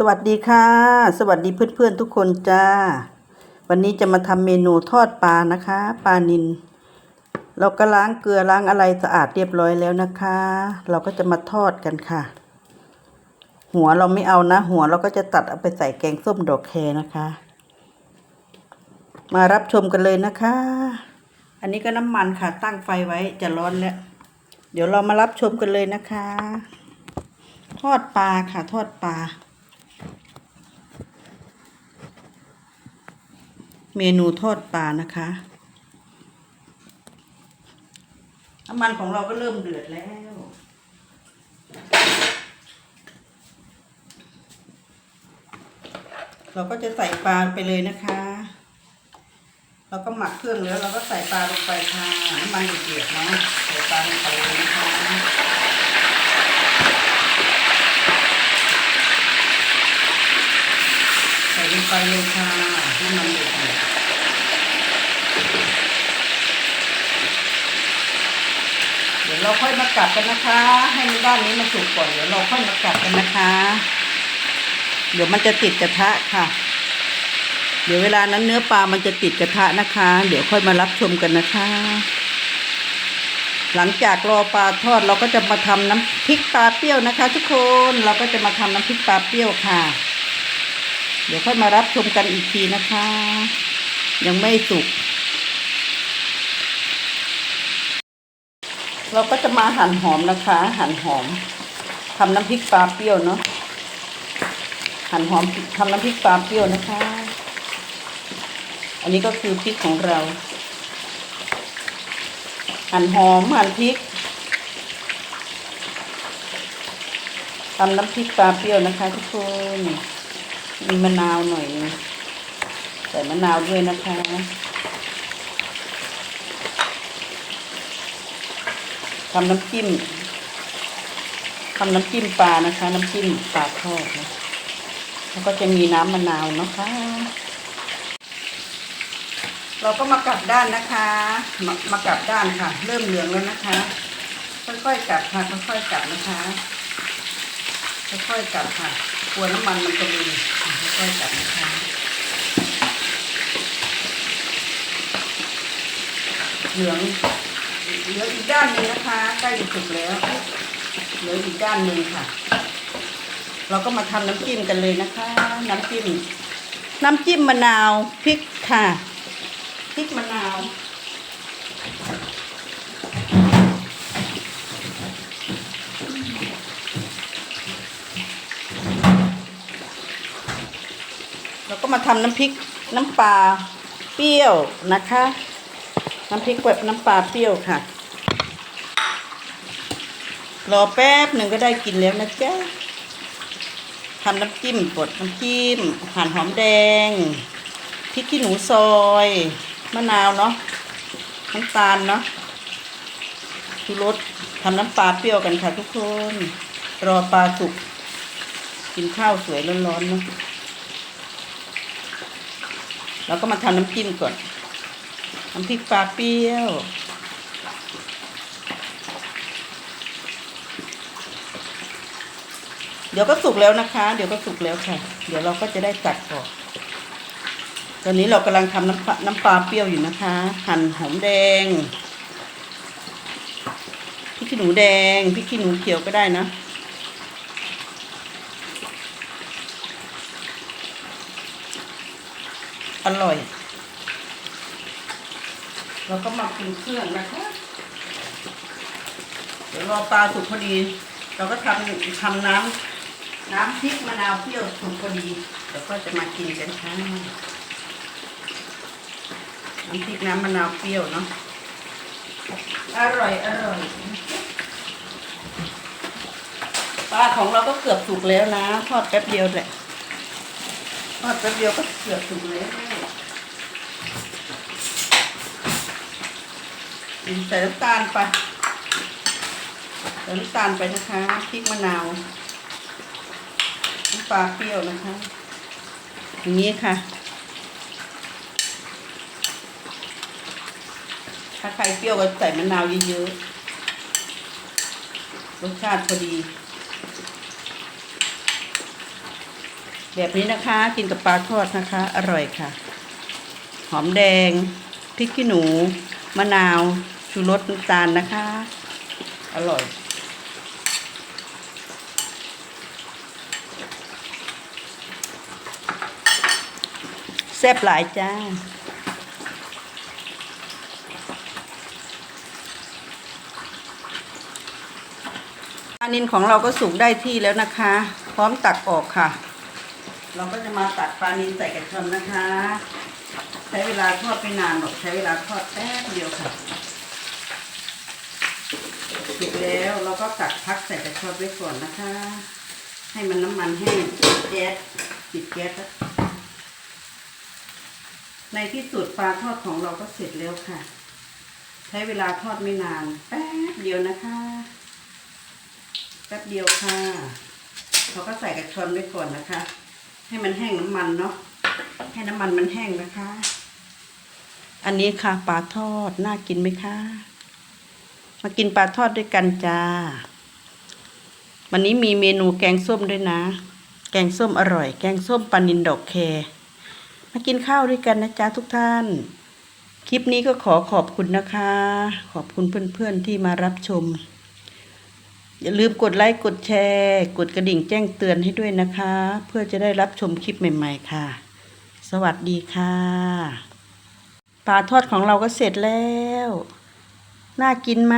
สวัสดีค่ะ สวัสดีเพื่อนๆทุกคนจ้า วันนี้จะมาทำเมนูทอดปลานะคะ ปลานิลเราก็ล้างเกลือล้างอะไรสะอาดเรียบร้อยแล้วนะคะ เราก็จะมาทอดกันค่ะ หัวเราไม่เอานะ หัวเราก็จะตัดเอาไปใส่แกงส้มดอกแคนะคะ มารับชมกันเลยนะคะ อันนี้ก็น้ำมันค่ะตั้งไฟไว้จะร้อนแล้ว เดี๋ยวเรามารับชมกันเลยนะคะ ทอดปลาค่ะทอดปลา เมนูทอดปลานะคะน้ำมันของเราก็เริ่มเดือดแล้ว เราก็จะใส่ปลาไปเลยนะคะ เราก็หมักเครื่องแล้วเราก็ใส่ปลาลงไปค่ะ น้ำมันเดือดๆเนาะใส่ปลาลงไปเลยนะคะ ส่ลงไปเลยค่ะน้ำมันเดือดเดี๋ยวเราค่อยมากลับกันนะคะ ให้มันด้านนี้มันสุกก่อนเดี๋ยวเราค่อยมากลับกันนะคะ เดี๋ยวมันจะติดกระทะค่ะ เดี๋ยวเวลานั้นเนื้อปลามันจะติดกระทะนะคะ เดี๋ยวค่อยมารับชมกันนะคะ หลังจากรอปลาทอดเราก็จะมาทำน้ำพริกปลาเปรี้ยวนะคะ ทุกคนเราก็จะมาทำน้ำพริกปลาเปรี้ยวค่ะ เดี๋ยวค่อยมารับชมกันอีกทีนะคะ ยังไม่สุก เราก็จะมาหั่นหอมนะคะ หั่นหอมทำน้ำพริกปลาเปรี้ยวเนาะหั่นหอมทำน้ำพริกปลาเปรี้ยวนะคะ อันนี้ก็คือพริกของเรา หั่นหอมหั่นพริกทำน้ำพริกปลาเปรี้ยวนะคะทุกคน มีมะนาวหน่อย ใส่มะนาวด้วยนะคะทำน้ำจิ้มทำน้ำจิ้มปลานะคะ น้ำจิ้มปลาทอดนะแล้วก็จะมีน้ำมะนาวนะคะ เราก็มากลับด้านนะคะมามากลับด้านค่ะ เริ่มเหลืองแล้วนะคะ ค่อยๆกลับค่ะค่อยๆกลับนะคะ ค่อยๆกลับค่ะ ลัวน้ำมันมันจะลุยค่อยๆกลับนะคะเหลืองเหลืออีกด้านหนึ่งนะคะใกล้จะสุกแล้วเหลืออีกด้านหนึ่งค่ะ เราก็มาทำน้ำจิ้มกันเลยนะคะ น้ำจิ้มน้ำจิ้มมะนาวพริกค่ะพริกมะนาว เราก็ มาทำน้ำพริกน้ำปลาเปรี้ยวนะคะ น้ำพริกแบบน้ำปลาเปรี้ยวค่ะ รอแป๊บหนึ่งก็ได้กินแล้วนะจ๊ะทำน้ำจิ้มกดน้ำจิ้มหั่นหอมแดงพริกขี้หนูซอยมะนาวเนาะน้ำตาลเนาะชูรสทำน้ำปลาเปรี้ยวกันค่ะทุกคน รอปลาสุกกินข้าวสวยร้อนๆเนาะ แล้วก็มาทำน้ำจิ้มก่อน น้ำพริกปลาเปรี้ยว เดี๋ยวก็สุกแล้วนะคะ เดี๋ยวก็สุกแล้วค่ะ เดี๋ยวเราก็จะได้ตักออก ตอนนี้เรากำลังทำน้ำปลาน้ำปลาเปรี้ยวอยู่นะคะ หั่นหอมแดง พริกขี้หนูแดง พริกขี้หนูเขียวก็ได้นะ อร่อยเราก็มาปรุงเครื่องนะคะ เดี๋ยวรอปลาสุกพอดี เราก็ทำทำน้ำน้ำพริกมะนาวเปรี้ยวสุกพอดีเดี๋ยวก็จะมากินกันค่ะน้ำพริกน้ำมะนาวเปรี้ยวเนาะอร่อยอร่อยปลาของเราก็เกือบสุกแล้วนะทอดแป๊บเดียวแหละทอดแป๊บเดียวก็เกือบสุกแล้ว ใส่น้ำตาลไปใส่น้ำตาลไปนะคะพริกมะนาวน้ำปลาเปรี้ยวนะคะ อย่างนี้ค่ะ ถ้าใครเปรี้ยวก็ใส่มะนาวเยอะๆรสชาติพอดีแบบนี้นะคะกินกับปลาทอดนะคะ อร่อยค่ะ หอมแดงพริกขี้หนู มะนาว ชูรสน้ำตาลนะคะ อร่อย แซ่บหลายจ้าปลานินของเราก็สุกได้ที่แล้วนะคะ พร้อมตักออกค่ะ เราก็จะมาตักปลานินใส่กระชอนนะคะ ใช้เวลาทอดไม่นานหรอกใช้เวลาทอดแป๊บเดียวค่ะ สุกแล้ว เราก็ตักพักใส่กระชอนไว้ก่อนนะคะ ให้มันน้ำมันแห้งแก๊สปิดแก๊สในที่สุดปลาทอดของเราก็เสร็จแล้วค่ะ ใช้เวลาทอดไม่นานแป๊บเดียวนะคะแป๊บเดียวค่ะเราก็ใส่กระชอนไว้ก่อนนะคะ ให้มันแห้งน้ำมันเนาะให้น้ำมันมันแห้งนะคะ อันนี้ค่ะปลาทอดน่ากินไหมคะ มากินปลาทอดด้วยกันจ้า วันนี้มีเมนูแกงส้มด้วยนะ แกงส้มอร่อย แกงส้มปลานินดอกแค มากินข้าวด้วยกันนะจ๊ะทุกท่าน คลิปนี้ก็ขอขอบคุณนะคะ ขอบคุณเพื่อนๆที่มารับชม อย่าลืมกดไลค์กดแชร์ กดกระดิ่งแจ้งเตือนให้ด้วยนะคะ เพื่อจะได้รับชมคลิปใหม่ๆค่ะ สวัสดีค่ะปลาทอดของเราก็เสร็จแล้ว น่ากินไหม